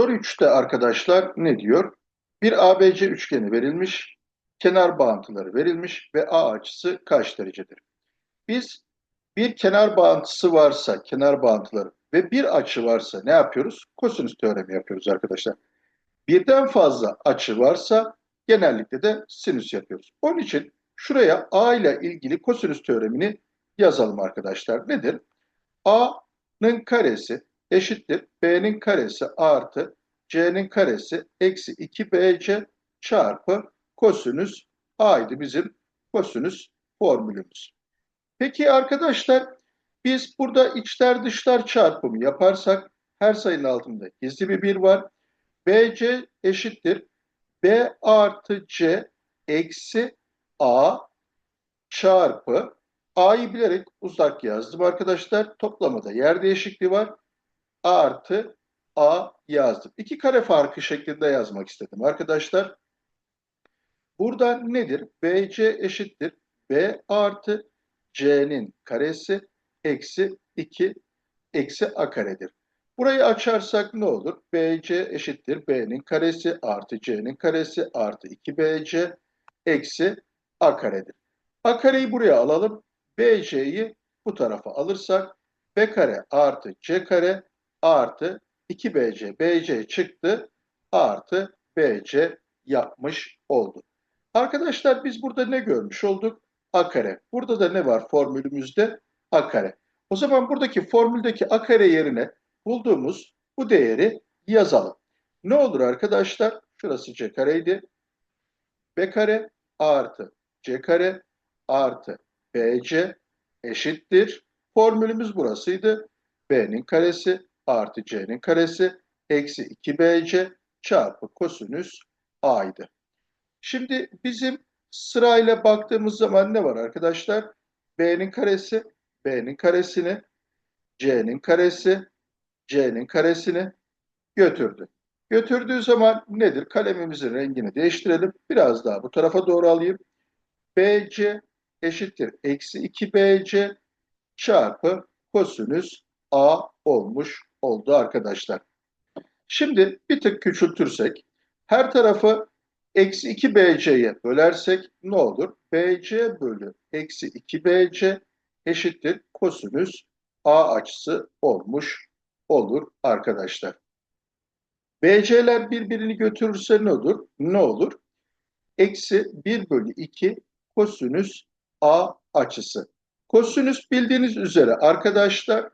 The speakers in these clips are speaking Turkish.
Soru 3'te arkadaşlar ne diyor? Bir ABC üçgeni verilmiş, kenar bağıntıları verilmiş ve A açısı kaç derecedir? Biz bir kenar bağıntısı varsa, kenar bağıntıları ve bir açı varsa ne yapıyoruz? Kosinüs teoremi yapıyoruz arkadaşlar. Birden fazla açı varsa genellikle de sinüs yapıyoruz. Onun için şuraya A ile ilgili kosinüs teoremini yazalım arkadaşlar. Nedir? A'nın karesi eşittir B'nin karesi artı C'nin karesi eksi 2BC çarpı kosinüs A'ydı bizim kosinüs formülümüz. Peki arkadaşlar biz burada içler dışlar çarpımı yaparsak her sayının altında gizli bir bir var. BC eşittir B artı C eksi A çarpı A'yı bilerek uzak yazdım arkadaşlar. Toplamada yer değişikliği var. Artı A yazdım. İki kare farkı şeklinde yazmak istedim arkadaşlar. Burada nedir? BC eşittir. B artı C'nin karesi eksi 2 eksi A karedir. Burayı açarsak ne olur? BC eşittir. B'nin karesi artı C'nin karesi artı 2BC eksi A karedir. A kareyi buraya alalım. BC'yi bu tarafa alırsak B kare artı C kare artı 2BC. BC çıktı artı BC yapmış oldu. Arkadaşlar biz burada ne görmüş olduk? A kare. Burada da ne var formülümüzde? A kare. O zaman buradaki formüldeki A kare yerine bulduğumuz bu değeri yazalım. Ne olur arkadaşlar? Şurası C kareydi. B kare artı C kare artı BC eşittir. Formülümüz burasıydı. B'nin karesi artı C'nin karesi eksi 2BC çarpı kosinüs A'ydı. Şimdi bizim sırayla baktığımız zaman ne var arkadaşlar? B'nin karesi, B'nin karesini, C'nin karesi, C'nin karesini götürdü. Götürdüğü zaman nedir? Kalemimizin rengini değiştirelim. Biraz daha bu tarafa doğru alayım. BC eşittir. Eksi 2BC çarpı kosinüs A olmuş oldu arkadaşlar. Şimdi bir tık küçültürsek her tarafı eksi 2BC'ye bölersek ne olur? BC bölü eksi 2BC eşittir kosinüs A açısı olmuş olur arkadaşlar. BC'ler birbirini götürürse ne olur? Ne olur? Eksi 1 bölü 2 kosinüs A açısı. Kosinüs bildiğiniz üzere arkadaşlar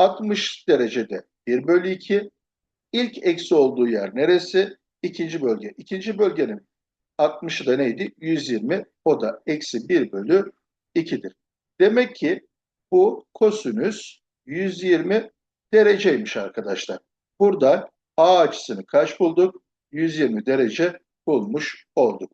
60 derecede 1 bölü 2. İlk eksi olduğu yer neresi? İkinci bölge. İkinci bölgenin 60'ı da neydi? 120. O da eksi 1 bölü 2'dir. Demek ki bu kosinüs 120 dereceymiş arkadaşlar. Burada A açısını kaç bulduk? 120 derece bulmuş olduk.